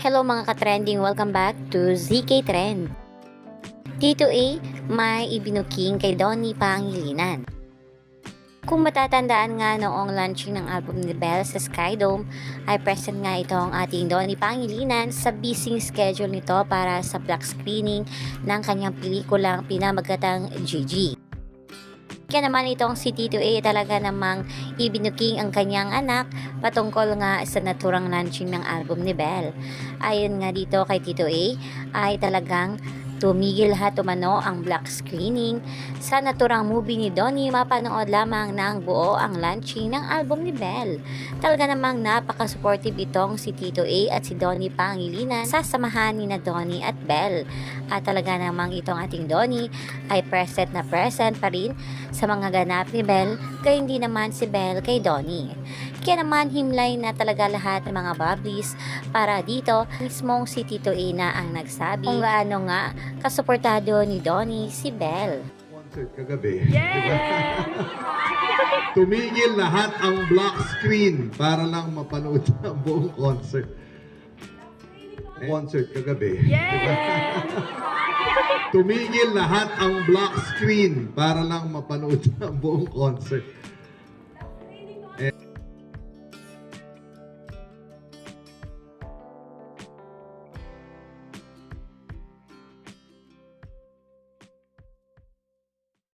Hello mga ka-trending, welcome back to ZK Trend. Tito A, may ibinuking kay Donnie Pangilinan. Kung matatandaan nga noong launching ng album ni Belle sa Skydome, ay present nga itong ating Donnie Pangilinan sa busy schedule nito para sa black screening ng kanyang pelikulang pinamagatang GG. Kaya naman itong si Tito A talaga namang ibinuking ang kanyang anak patungkol nga sa naturang launching ng album ni Belle. Ayon nga dito kay Tito A ay talagang tumigil ha tumano ang black screening sa naturang movie ni Donnie mapanood lamang ng buo ang launching ng album ni Belle. Talaga namang napaka-supportive itong si Tito A at si Donnie Pangilinan sa samahan ni na Donnie at Belle. At talaga namang itong ating Donnie ay present na present pa rin sa mga ganap ni Belle kaya hindi naman si Belle kay Donnie. Kaya naman himlay na talaga lahat ng mga bubblies para dito mismong si Tito A na ang nagsabi kung gaano nga kasuportado ni Donnie si Belle. concert kagabi. Tumigil lahat ang black screen para lang mapanood ang buong concert. Concert kagabi. Tumigil lahat ang black screen para lang mapanood ang buong concert.